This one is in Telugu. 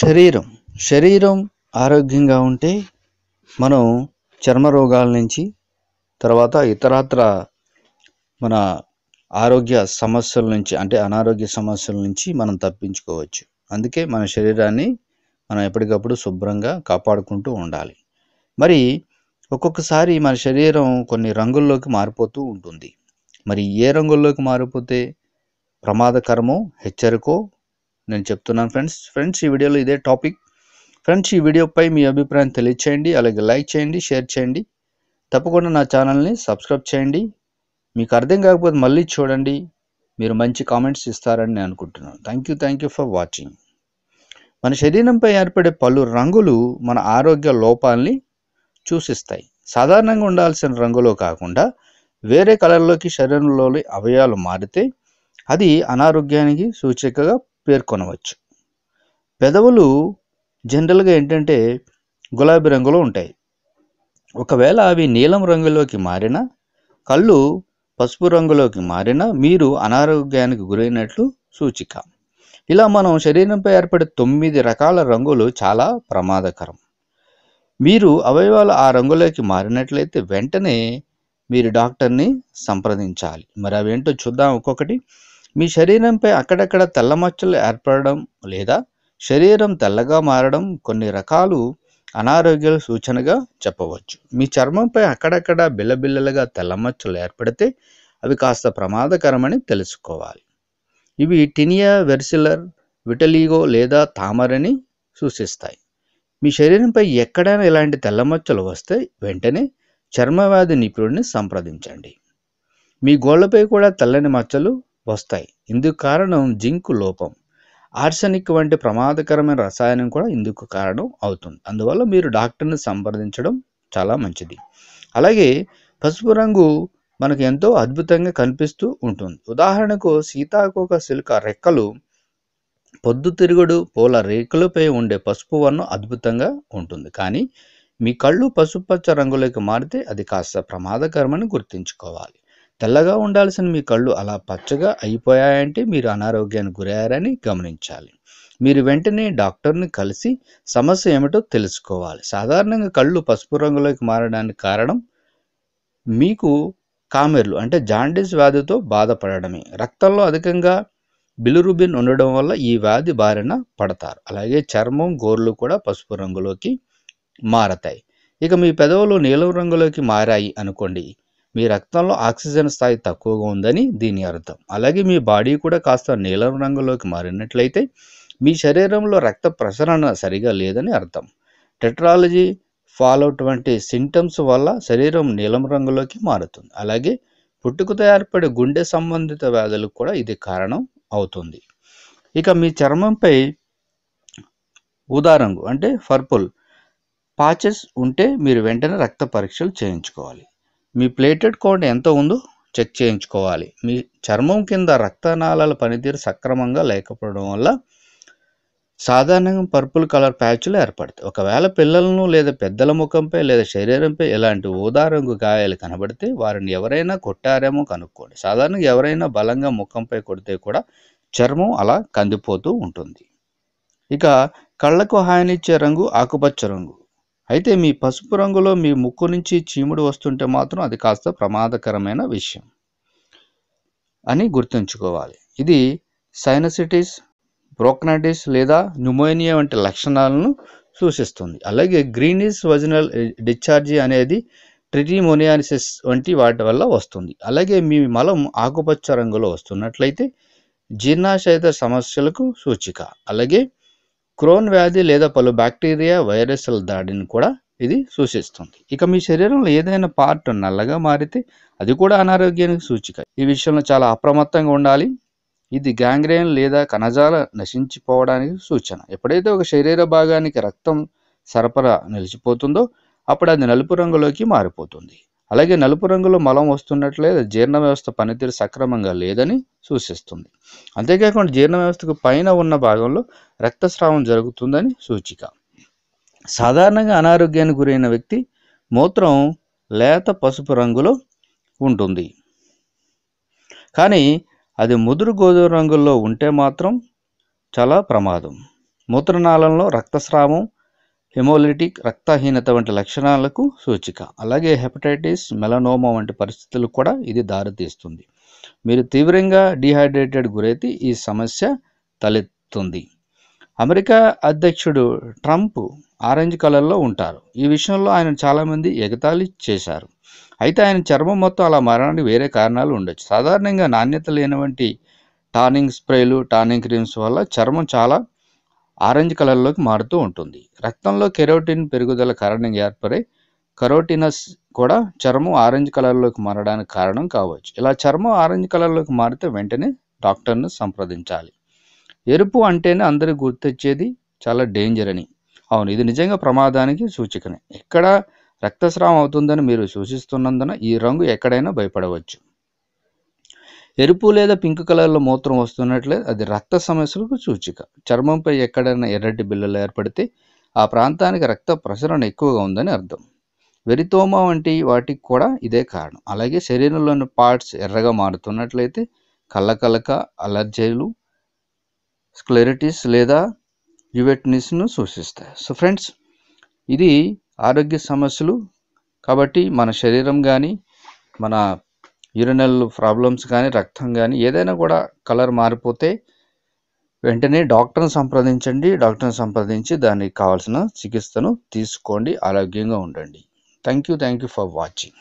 శరీరం. శరీరం ఆరోగ్యంగా ఉంటే మనం చర్మ రోగాల నుంచి తర్వాత ఇతరత్ర మన ఆరోగ్య సమస్యల నుంచి అంటే అనారోగ్య సమస్యల నుంచి మనం తప్పించుకోవచ్చు. అందుకే మన శరీరాన్ని మనం ఎప్పటికప్పుడు శుభ్రంగా కాపాడుకుంటూ ఉండాలి. మరి ఒక్కొక్కసారి మన శరీరం కొన్ని రంగుల్లోకి మారిపోతూ ఉంటుంది. మరి ఏ రంగుల్లోకి మారిపోతే ప్రమాదకరమో హెచ్చరికో నేను చెప్తున్నాను ఫ్రెండ్స్. ఫ్రెండ్స్ ఈ వీడియోలో ఇదే టాపిక్. ఫ్రెండ్స్ ఈ వీడియోపై మీ అభిప్రాయం తెలియచేయండి అలాగే లైక్ చేయండి షేర్ చేయండి. తప్పకుండా నా ఛానల్ని సబ్స్క్రైబ్ చేయండి. మీకు అర్థం కాకపోతే మళ్ళీ చూడండి. మీరు మంచి కామెంట్స్ ఇస్తారని నేను అనుకుంటున్నాను. Thank you thank you for watching. మన శరీరంపై ఏర్పడే పలు రంగులు మన ఆరోగ్య లోపాలని సూచిస్తాయి సాధారణంగా ఉండాల్సిన రంగులో కాకుండా వేరే కలర్లోకి శరీరంలోని అవయవాలు మారితే అది అనారోగ్యానికి సూచికగా పేర్కొనవచ్చు. పెదవులు జనరల్గా ఏంటంటే గులాబీ రంగులో ఉంటాయి. ఒకవేళ అవి నీలం రంగులోకి మారినా కళ్ళు పసుపు రంగులోకి మారినా మీరు అనారోగ్యానికి గురైనట్లు సూచిక. ఇలా మనం శరీరంపై ఏర్పడే తొమ్మిది రకాల రంగులు చాలా ప్రమాదకరం. మీరు అవయవాలు ఆ రంగులోకి మారినట్లయితే వెంటనే మీరు డాక్టర్ని సంప్రదించాలి. మరి అవేంటో చూద్దాం ఒక్కొక్కటి. మీ శరీరంపై అక్కడక్కడ తెల్ల మచ్చలు ఏర్పడడం లేదా శరీరం తెల్లగా మారడం కొన్ని రకాలు అనారోగ్యాల సూచనగా చెప్పవచ్చు. మీ చర్మంపై అక్కడక్కడ బిల్లబిల్లలుగా తెల్ల మచ్చలు ఏర్పడితే అవి కాస్త ప్రమాదకరమని తెలుసుకోవాలి. ఇవి టినియా వెర్సిలర్ విటలీగో లేదా తామరని సూచిస్తాయి. మీ శరీరంపై ఎక్కడైనా ఇలాంటి తెల్ల మచ్చలు వస్తే వెంటనే చర్మవ్యాధి నిపుణుడిని సంప్రదించండి. మీ గోళ్ళపై కూడా తెల్లని మచ్చలు వస్తాయి. ఇందుకు కారణం జింక్ లోపం. ఆర్సెనిక్ వంటి ప్రమాదకరమైన రసాయనం కూడా ఇందుకు కారణం అవుతుంది. అందువల్ల మీరు డాక్టర్ని సంప్రదించడం చాలా మంచిది. అలాగే పసుపు రంగు మనకు ఎంతో అద్భుతంగా కనిపిస్తూ ఉంటుంది. ఉదాహరణకు సీతాకోక సిల్క రెక్కలు పొద్దుతిరుగుడు పూల రేకులపై ఉండే పసుపు వర్ణం అద్భుతంగా ఉంటుంది. కానీ మీ కళ్ళు పసుపచ్చ రంగులోకి మారితే అది కాస్త ప్రమాదకరమని గుర్తుంచుకోవాలి. తెల్లగా ఉండాల్సిన మీ కళ్ళు అలా పచ్చగా అయిపోయాయంటే మీరు అనారోగ్యానికి గురయ్యారని గమనించాలి. మీరు వెంటనే డాక్టర్ని కలిసి సమస్య ఏమిటో తెలుసుకోవాలి. సాధారణంగా కళ్ళు పసుపు రంగులోకి మారడానికి కారణం మీకు కామెర్లు అంటే జాండీస్ వ్యాధితో బాధపడడమే. రక్తంలో అధికంగా బిలురుబిన్ ఉండడం వల్ల ఈ వ్యాధి బారిన పడతారు. అలాగే చర్మం గోర్లు కూడా పసుపు రంగులోకి మారతాయి. ఇక మీ పెదవులు నీలం రంగులోకి మారాయి అనుకోండి. మీ రక్తంలో ఆక్సిజన్ స్థాయి తక్కువగా ఉందని దీని అర్థం. అలాగే మీ బాడీ కూడా కాస్త నీలం రంగులోకి మారినట్లయితే మీ శరీరంలో రక్త ప్రసరణ సరిగా లేదని అర్థం. టెట్రాలజీ ఫాలోట్ వంటి సింటమ్స్ వల్ల శరీరం నీలం రంగులోకి మారుతుంది. అలాగే పుట్టుకతో ఏర్పడే గుండె సంబంధిత వ్యాధులకు కూడా ఇది కారణం అవుతుంది. ఇక మీ చర్మంపై ఊదా రంగు అంటే పర్పుల్ పాచెస్ ఉంటే మీరు వెంటనే రక్త పరీక్షలు చేయించుకోవాలి. మీ ప్లేటెడ్ కౌంట్ ఎంత ఉందో చెక్ చేయించుకోవాలి. మీ చర్మం కింద రక్తనాళాల పనితీరు సక్రమంగా లేకపోవడం వల్ల సాధారణంగా పర్పుల్ కలర్ ప్యాచ్లు ఏర్పడతాయి. ఒకవేళ పిల్లలను లేదా పెద్దల ముఖంపై లేదా శరీరంపై ఇలాంటి ఊదా రంగు గాయాలు కనబడితే వారిని ఎవరైనా కొట్టారేమో కనుక్కోండి. సాధారణంగా ఎవరైనా బలంగా ముఖంపై కొడితే కూడా చర్మం అలా కందిపోతూ ఉంటుంది. ఇక కళ్ళకు హానిచ్చే రంగు ఆకుపచ్చ రంగు. అయితే మీ పసుపు రంగులో మీ ముక్కు నుంచి చీముడు వస్తుంటే మాత్రం అది కాస్త ప్రమాదకరమైన విషయం అని గుర్తుంచుకోవాలి. ఇది సైనసిటిస్ బ్రోక్నటిస్ లేదా న్యూమోనియా వంటి లక్షణాలను సూచిస్తుంది. అలాగే గ్రీనిస్ వజినల్ డిశ్చార్జి అనేది ట్రిటిమోనియాసిస్ వంటి వాటి వల్ల వస్తుంది. అలాగే మీ మలం ఆకుపచ్చ రంగులో వస్తున్నట్లయితే జీర్ణాశయత సమస్యలకు సూచిక. అలాగే క్రోన్ వ్యాధి లేదా పలు బ్యాక్టీరియా వైరస్ల దాడిని కూడా ఇది సూచిస్తుంది. ఇక మీ శరీరంలో ఏదైనా పార్ట్ నల్లగా మారితే అది కూడా అనారోగ్యానికి సూచిక. ఈ విషయంలో చాలా అప్రమత్తంగా ఉండాలి. ఇది గ్యాంగ్రేన్ లేదా కణజాల నశించిపోవడానికి సూచన. ఎప్పుడైతే ఒక శరీర భాగానికి రక్తం సరఫరా నిలిచిపోతుందో అప్పుడు అది నలుపు రంగులోకి మారిపోతుంది. అలాగే నలుపు రంగులో మలం వస్తున్నట్లే జీర్ణ వ్యవస్థ పనితీరు సక్రమంగా లేదని సూచిస్తుంది. అంతేకాకుండా జీర్ణ వ్యవస్థకు పైన ఉన్న భాగంలో రక్తస్రావం జరుగుతుందని సూచిక. సాధారణంగా అనారోగ్యానికి గురైన వ్యక్తి మూత్రం లేత పసుపు రంగులో ఉంటుంది. కానీ అది ముదురు గోధుమ రంగుల్లో ఉంటే మాత్రం చాలా ప్రమాదం. మూత్రనాళంలో రక్తస్రావం హెమోలిటిక్ రక్తహీనత వంటి లక్షణాలకు సూచిక. అలాగే హెపటైటిస్ మెలనోమా వంటి పరిస్థితులకు కూడా ఇది దారితీస్తుంది. మీరు తీవ్రంగా డిహైడ్రేటెడ్ గురైతే ఈ సమస్య తలెత్తుంది. అమెరికా అధ్యక్షుడు ట్రంప్ ఆరెంజ్ కలర్లో ఉంటారు. ఈ విషయంలో ఆయన చాలామంది ఎగతాళి చేశారు. అయితే ఆయన చర్మం మొత్తం అలా మారడానికి వేరే కారణాలు ఉండొచ్చు. సాధారణంగా నాణ్యత లేనవంటి టానింగ్ స్ప్రేలు టానింగ్ క్రీమ్స్ వల్ల చర్మం చాలా ఆరెంజ్ కలర్లోకి మారుతూ ఉంటుంది. రక్తంలో కెరోటిన్ పెరుగుదల కారణంగా ఏర్పడే కరోటినస్ కూడా చర్మం ఆరెంజ్ కలర్లోకి మారడానికి కారణం కావచ్చు. ఇలా చర్మం ఆరెంజ్ కలర్లోకి మారితే వెంటనే డాక్టర్ను సంప్రదించాలి. ఎరుపు అంటేనే అందరికి గుర్తొచ్చేది చాలా డేంజర్ అని. అవును ఇది నిజంగా ప్రమాదానికి సూచికనే. ఎక్కడ రక్తస్రావం అవుతుందని మీరు సూచిస్తున్నందున ఈ రంగు ఎక్కడైనా భయపడవచ్చు. ఎరుపు లేదా పింక్ కలర్లో మూత్రం వస్తున్నట్లే అది రక్త సమస్యలకు సూచిక. చర్మంపై ఎక్కడైనా ఎర్రటి బిల్లలు ఏర్పడితే ఆ ప్రాంతానికి రక్త ప్రసరణ ఎక్కువగా ఉందని అర్థం. వెరితోమా వంటి వాటికి కూడా ఇదే కారణం. అలాగే శరీరంలోని పార్ట్స్ ఎర్రగా మారుతున్నట్లయితే కళ్ళకలక అలర్జీలు స్క్లెరిటిస్ లేదా యువెట్నిస్ను సూచిస్తాయి. సో ఫ్రెండ్స్ ఇది ఆరోగ్య సమస్యలు కాబట్టి మన శరీరం కానీ మన యూరినల్ ప్రాబ్లమ్స్ కానీ రక్తం కానీ ఏదైనా కూడా కలర్ మారిపోతే వెంటనే డాక్టర్ని సంప్రదించండి. డాక్టర్ని సంప్రదించి దానికి కావాల్సిన చికిత్సను తీసుకోండి. ఆరోగ్యంగా ఉండండి. Thank you thank you for watching